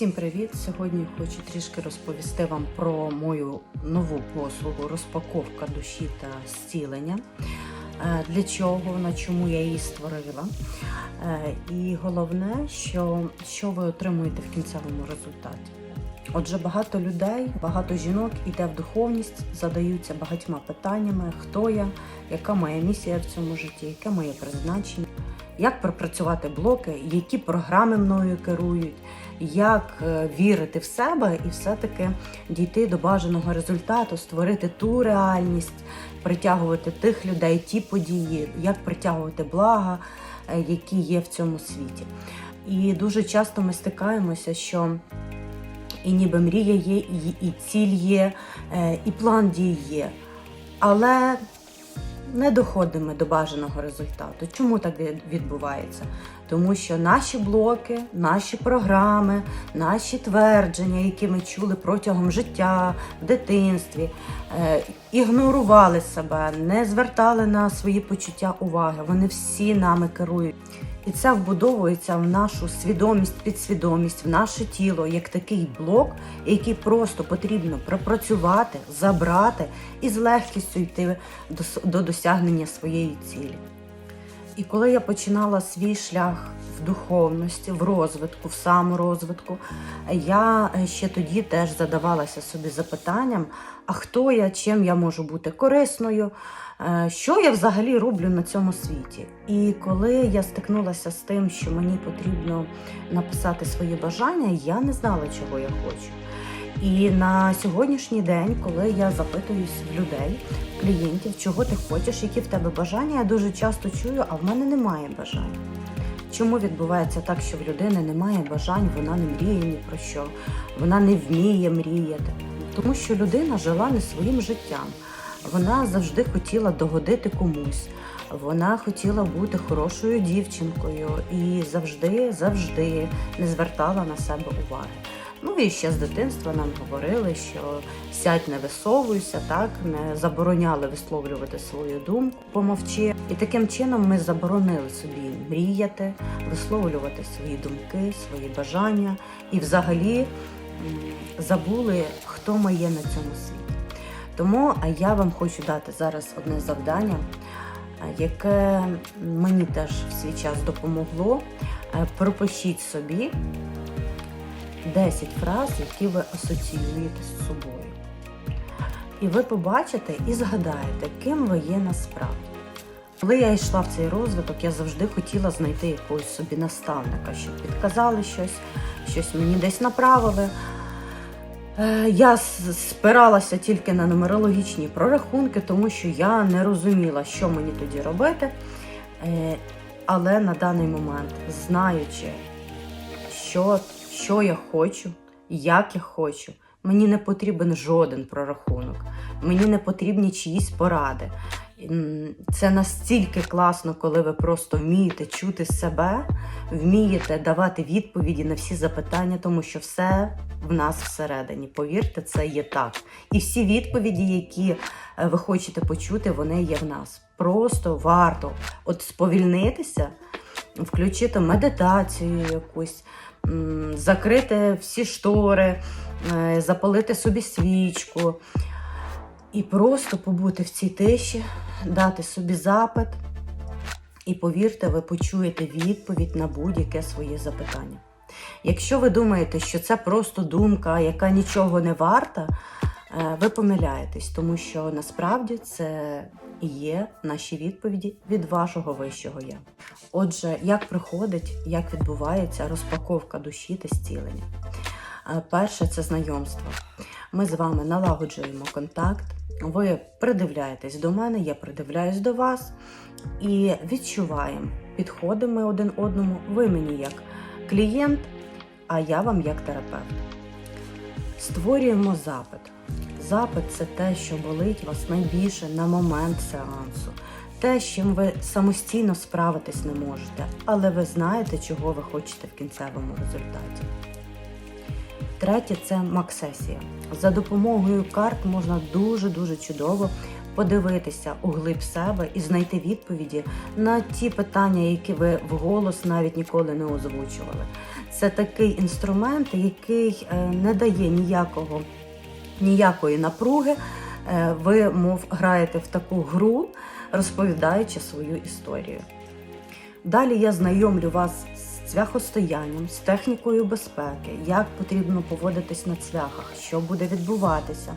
Всім привіт! Сьогодні хочу трішки розповісти вам про мою нову послугу розпаковка душі та зцілення. Е, Для чого вона, чому я її створила. Е, І головне, що, що ви отримуєте в кінцевому результаті. Отже, багато людей, багато жінок іде в духовність, задаються багатьма питаннями, хто я, яка моя місія в цьому житті, яке моє призначення, як пропрацювати блоки, які програми мною керують, як е, вірити в себе і все-таки дійти до бажаного результату, створити ту реальність, притягувати тих людей, ті події, як притягувати блага, е, які є в цьому світі. І дуже часто ми стикаємося, що і ніби мрія є, і, ціль є, е, і план дій є. Але не доходимо до бажаного результату. Чому так відбувається? Тому що наші блоки, наші програми, наші твердження, які ми чули протягом життя, в дитинстві, е, ігнорували себе, не звертали на свої почуття уваги. Вони всі нами керують. І це вбудовується в нашу свідомість, підсвідомість, в наше тіло як такий блок, який просто потрібно пропрацювати, забрати і з легкістю йти до, до досягнення своєї цілі. І коли я починала свій шлях в духовності, в розвитку, в саморозвитку, я е, ще тоді теж задавалася собі запитанням: а хто я, чим я можу бути корисною, е, що я взагалі роблю на цьому світі. І коли я стикнулася з тим, що мені потрібно написати свої бажання, я не знала, чого я хочу. І на сьогоднішній день, коли я запитуюсь в людей, клієнтів, чого ти хочеш, які в тебе бажання, я дуже часто чую, а в мене немає бажань. Чому відбувається так, що в людини немає бажань, вона не мріє ні про що, вона не вміє мріяти? Тому що людина жила не своїм життям. Вона завжди хотіла догодити комусь. Вона хотіла бути хорошою дівчинкою і завжди, завжди не звертала на себе уваги. Ну і ще з дитинства нам говорили, що сядь не висовуйся, так не забороняли висловлювати свою думку, помовчи. І таким чином ми заборонили собі мріяти, висловлювати свої думки, свої бажання і взагалі забули, хто ми є на цьому світі. Тому я вам хочу дати зараз одне завдання, яке мені теж в свій час допомогло. Е, Пропишіть собі 10 фраз, які ви асоціюєте з собою. І ви побачите і згадаєте, ким ви є насправді. Коли я йшла в цей розвиток, я завжди хотіла знайти якогось собі наставника, щоб підказали щось, щось мені десь направили. Е, Я спиралася тільки на нумерологічні прорахунки, тому що я не розуміла, що мені тоді робити. Е, Але на даний момент, знаючи, що, що я хочу, як я хочу. Мені не потрібен жоден прорахунок, мені не потрібні чиїсь поради. Це настільки класно, коли ви просто вмієте чути себе, вмієте давати відповіді на всі запитання, тому що все в нас всередині. Повірте, це є так. І всі відповіді, які е, ви хочете почути, вони є в нас. Просто варто от сповільнитися, включити медитацію якусь, закрити всі штори, е, запалити собі свічку і просто побути в цій тиші, дати собі запит. І повірте, ви почуєте відповідь на будь-яке своє запитання. Якщо ви думаєте, що це просто думка, яка нічого не варта, ви помиляєтесь, тому що насправді це і є наші відповіді від вашого вищого я. Отже, як проходить, як відбувається розпаковка душі та зцілення? Е, Перше це знайомство. Ми з вами налагоджуємо контакт. Ви придивляєтесь до мене, я придивляюсь до вас і відчуваємо, підходимо один одному. Ви мені як клієнт, а я вам як терапевт. Створюємо запит. Запит це те, що болить вас найбільше на момент сеансу. Те, з чим ви самостійно справитись не можете, але ви знаєте, чого ви хочете в кінцевому результаті. Третє це максесія. За допомогою карт можна дуже-дуже чудово подивитися у глиб себе і знайти відповіді на ті питання, які ви вголос навіть ніколи не озвучували. Це такий інструмент, який е, не дає ніякого, ніякої напруги. Е, Ви, мов, граєте в таку гру, розповідаючи свою історію. Далі я знайомлю вас з цвяхостоянням, з технікою безпеки, як потрібно поводитись на цвяхах, що буде відбуватися,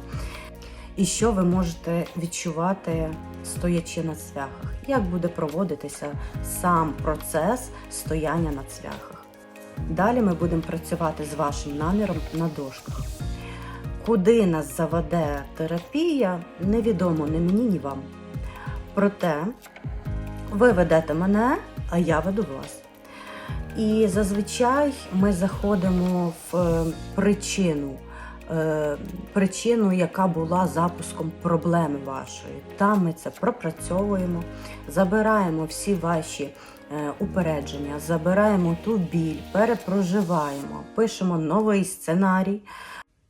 і що ви можете відчувати, стоячи на цвяхах, як буде проводитися сам процес стояння на цвяхах. Далі ми будемо працювати з вашим наміром на дошках. Куди нас заведе терапія, невідомо ні мені, ні вам. Проте ви ведете мене, а я веду вас. І зазвичай ми заходимо в е, причину, е, причину, яка була запуском проблеми вашої. Там ми це пропрацьовуємо, забираємо всі ваші упередження, забираємо ту біль, перепроживаємо, пишемо новий сценарій.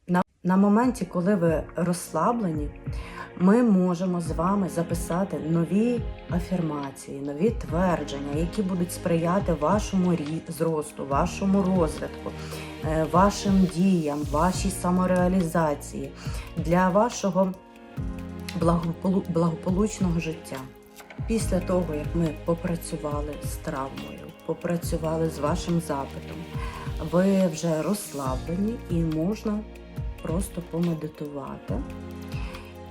На, на моменті, коли ви розслаблені, ми можемо з вами записати нові афірмації, нові твердження, які будуть сприяти вашому зросту, вашому розвитку, е, вашим діям, вашій самореалізації для вашого благополучного життя. Після того, як ми попрацювали з травмою, попрацювали з вашим запитом, ви вже розслаблені і можна просто помедитувати.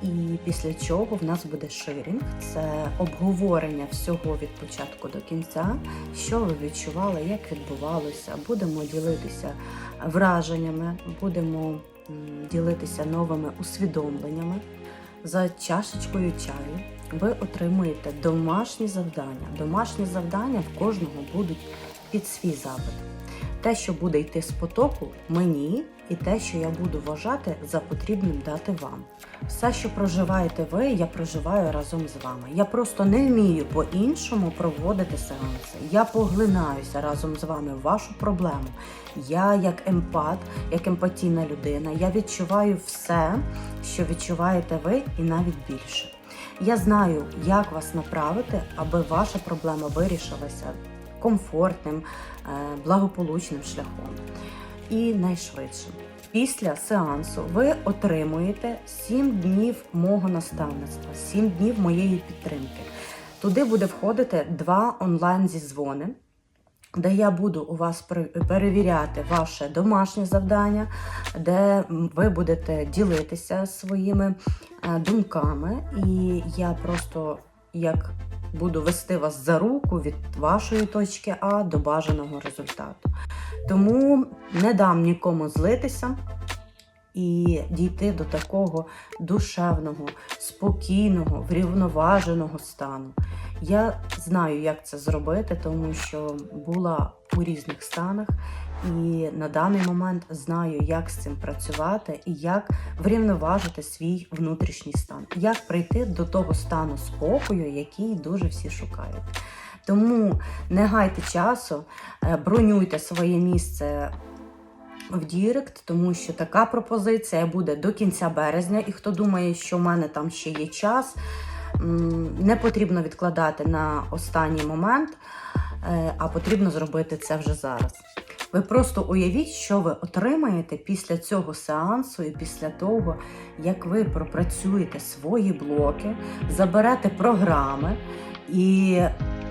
І після чого в нас буде ширінг, це обговорення всього від початку до кінця, що ви відчували, як відбувалося. Будемо ділитися враженнями, будемо ділитися новими усвідомленнями. За чашечкою чаю ви отримуєте домашні завдання. Домашні завдання в кожного будуть під свій запит. Те, що буде йти з потоку, мені, і те, що я буду вважати за потрібним дати вам. Все, що проживаєте ви, я проживаю разом з вами. Я просто не вмію по-іншому проводити сеанси. Я поглинаюся разом з вами в вашу проблему. Я, як емпат, як емпатійна людина, я відчуваю все, що відчуваєте ви, і навіть більше. Я знаю, як вас направити, аби ваша проблема вирішилася комфортним, е, благополучним шляхом і найшвидшим. Після сеансу ви отримуєте 7 днів мого наставництва, 7 днів моєї підтримки. Туди буде входити два онлайн зізвони, де я буду у вас перевіряти ваше домашнє завдання, де ви будете ділитися своїми е, думками, і я просто як буду вести вас за руку від вашої точки А до бажаного результату. Тому не дам нікому злитися і дійти до такого душевного, спокійного, врівноваженого стану. Я знаю, як це зробити, тому що була у різних станах, і на даний момент знаю, як з цим працювати і як врівноважити свій внутрішній стан, як прийти до того стану спокою, який дуже всі шукають. Тому не гайте часу, е, бронюйте своє місце в Дірект, тому що така пропозиція буде до кінця березня. І хто думає, що в мене там ще є час, не потрібно відкладати на останній момент, е, а потрібно зробити це вже зараз. Ви просто уявіть, що ви отримаєте після цього сеансу і після того, як ви пропрацюєте свої блоки, заберете програми і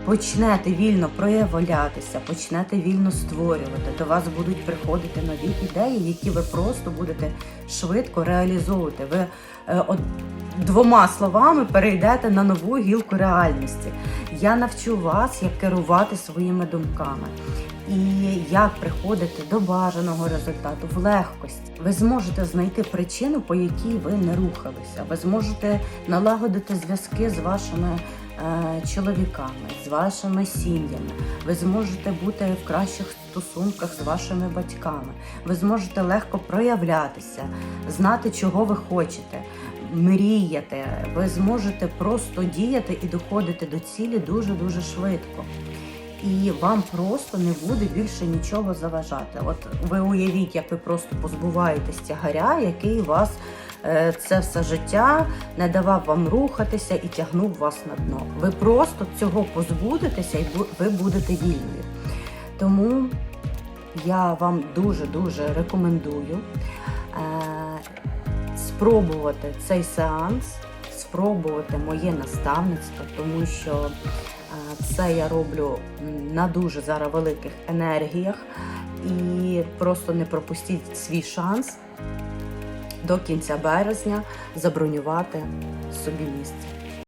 почнете вільно проявлятися, почнете вільно створювати. До вас будуть приходити нові ідеї, які ви просто будете швидко реалізовувати. Ви е, от, двома словами перейдете на нову гілку реальності. Я навчу вас, як керувати своїми думками. І як приходити до бажаного результату в легкості. Ви зможете знайти причину, по якій ви не рухалися. Ви зможете налагодити зв'язки з вашими чоловіками, з вашими сім'ями. Ви зможете бути в кращих стосунках з вашими батьками. Ви зможете легко проявлятися, знати, чого ви хочете, мріяти. Ви зможете просто діяти і доходити до цілі дуже дуже швидко. І вам просто не буде більше нічого заважати. От ви уявіть, як ви просто позбуваєтесь тягаря, який вас е, це все життя, не давав вам рухатися і тягнув вас на дно. Ви просто цього позбудетеся і ви будете вільною. Тому я вам дуже-дуже рекомендую е, спробувати цей сеанс, спробувати моє наставництво, тому що е, це я роблю на дуже зараз великих енергіях і просто не пропустіть свій шанс до кінця березня забронювати собі місце.